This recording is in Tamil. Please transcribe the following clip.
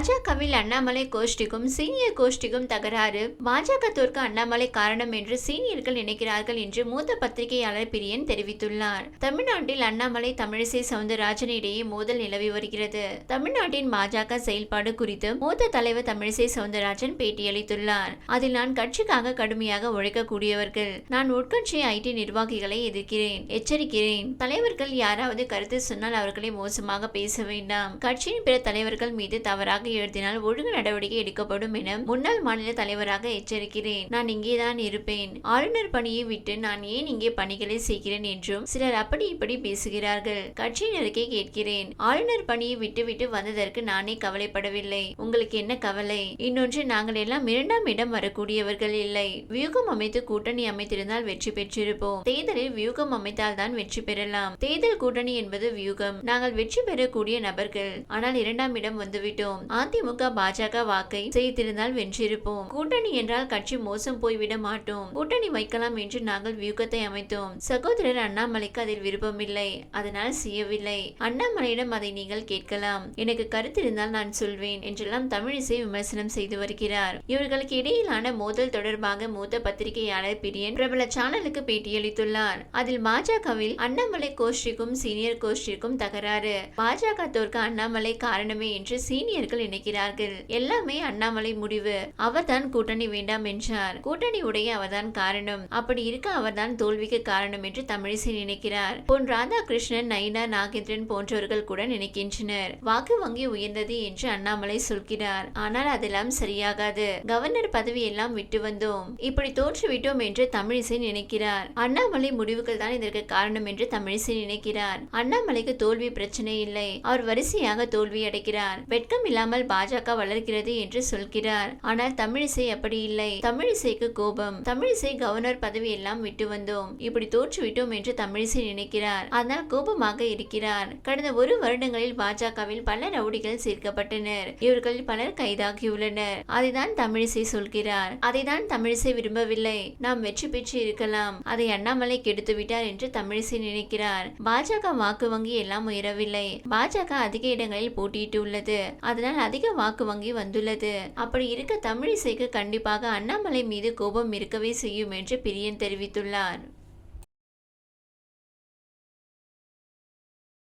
பாஜகவில் அண்ணாமலை கோஷ்டிக்கும் சீனியர் கோஷ்டிக்கும் தகராறு. பாஜக தோற்க அண்ணாமலை காரணம் என்று சீனியர்கள் நினைக்கிறார்கள் என்று மூத்த பத்திரிகையாளர் பிரியன் தெரிவித்துள்ளார். தமிழ்நாட்டில் அண்ணாமலை தமிழிசை சவுந்தரராஜன் இடையே மோதல் நிலவி வருகிறது. தமிழ்நாட்டின் பாஜக செயல்பாடு குறித்து மூத்த தலைவர் தமிழிசை சவுந்தரராஜன் பேட்டியளித்துள்ளார். அதில் நான் கட்சிக்காக கடுமையாக உழைக்கக்கூடியவர்கள். நான் உட்கட்சி ஐடி நிர்வாகிகளை எதிர்க்கிறேன் எச்சரிக்கிறேன். தலைவர்கள் யாராவது கருத்து சொன்னால் அவர்களை மோசமாக பேச வேண்டாம். கட்சியின் பிற தலைவர்கள் மீது தவறாக உயர்த்தினால் ஒழுங்கு நடவடிக்கை எடுக்கப்படும் என முன்னாள் மாநில தலைவராக எச்சரிக்கிறேன். நான் இங்கேதான் இருப்பேன். ஆளுநர் பணியை விட்டு நான் ஏன் இங்கே பணிகளை செய்கிறேன் என்றும் சிலர் அப்படி இப்படி பேசுகிறார்கள். கட்சியினருக்கே கேட்கிறேன். ஆளுநர் பணியை விட்டுவிட்டு வந்ததற்கு நானே கவலைப்படவில்லை. உங்களுக்கு என்ன கவலை? இன்னொன்று நாங்கள் எல்லாம் இரண்டாம் இடம் வரக்கூடியவர்கள் இல்லை. வியூகம் அமைத்து கூட்டணி அமைத்திருந்தால் வெற்றி பெற்றிருப்போம். தேர்தலில் வியூகம் அமைத்தால் தான் வெற்றி பெறலாம். தேர்தல் கூட்டணி என்பது வியூகம். நாங்கள் வெற்றி பெறக்கூடிய நபர்கள். ஆனால் இரண்டாம் இடம் வந்துவிட்டோம். அதிமுக பாஜக வாக்கை செய்திருந்தால் வென்றிருப்போம். கூட்டணி என்றால் கட்சி மோசம் போய்விட மாட்டோம். கூட்டணி வைக்கலாம் என்று நாங்கள் வியூகத்தை அமைத்தோம். சகோதரர் அண்ணாமலைக்கு அதில் விருப்பமில்லை. அதனால் செய்யவில்லை. அண்ணாமலையிடம் அதை நீங்கள் கேட்கலாம். எனக்கு கருத்து இருந்தால் நான் சொல்வேன் என்றெல்லாம் தமிழிசை விமர்சனம் செய்து வருகிறார். இவர்களுக்கு இடையிலான மோதல் தொடர்பாக மூத்த பத்திரிகையாளர் பிரியன் பிரபல சேனலுக்கு பேட்டியளித்துள்ளார். அதில் பாஜகவில் அண்ணாமலை கோஷ்டிக்கும் சீனியர் கோஷ்டிக்கும் தகராறு. பாஜக தோற்க அண்ணாமலை காரணமே என்று சீனியர்கள் நினைக்கிறார்கள். எல்லாமே அண்ணாமலை முடிவு. அவர்தான் கூட்டணி வேண்டாம் என்றார். கூட்டணி உடைய அவர்தான் காரணம். அப்படி இருக்க அவர்தான் தோல்விக்கு காரணம் என்று தமிழிசை நினைக்கிறார். பொன் ராதாகிருஷ்ணன் நயினா நாகேந்திரன் போன்றவர்கள் கூட நினைக்கின்றனர். வாக்கு வங்கி உயர்ந்தது என்று அண்ணாமலை சொல்கிறார். ஆனால் அதெல்லாம் சரியாகாது. கவர்னர் பதவி எல்லாம் விட்டு வந்தோம். இப்படி தோற்றுவிட்டோம் என்று தமிழிசை நினைக்கிறார். அண்ணாமலை முடிவுகள் தான் இதற்கு காரணம் என்று தமிழிசை நினைக்கிறார். அண்ணாமலைக்கு தோல்வி பிரச்சனை இல்லை. அவர் வரிசையாக தோல்வி அடைகிறார். வெட்கம் இல்லாமல் பாஜக வளர்கிறது என்று சொல்கிறார். ஆனால் தமிழிசை அப்படி இல்லை. தமிழிசைக்கு கோபம். தமிழிசை கவர்னர் பதவி எல்லாம் விட்டு வந்தோம். இப்படி தோற்றுவிட்டோம் என்று தமிழிசை நினைக்கிறார். ஆனால் கோபமாக இருக்கிறார். கடந்த ஒரு வருடங்களில் பாஜகவில் பல ரவுடிகள் சேர்க்கப்பட்டனர். இவர்களில் பலர் கைதாகியுள்ளனர். அதைதான் தமிழிசை சொல்கிறார். அதைதான் தமிழிசை விரும்பவில்லை. நாம் வெற்றி பெற்று இருக்கலாம். அதை அண்ணாமலை கெடுத்து விட்டார் என்று தமிழிசை நினைக்கிறார். பாஜக வாக்கு வங்கி எல்லாம் உயரவில்லை. பாஜக அதிக இடங்களில் போட்டியிட்டு உள்ளது அதனால் அதிக வாக்கு வங்கி வந்துள்ளது. அப்படி இருக்க தமிழிசைக்கு கண்டிப்பாக அண்ணாமலை மீது கோபம் இருக்கவே செய்யும் என்று பிரியன் தெரிவித்துள்ளார்.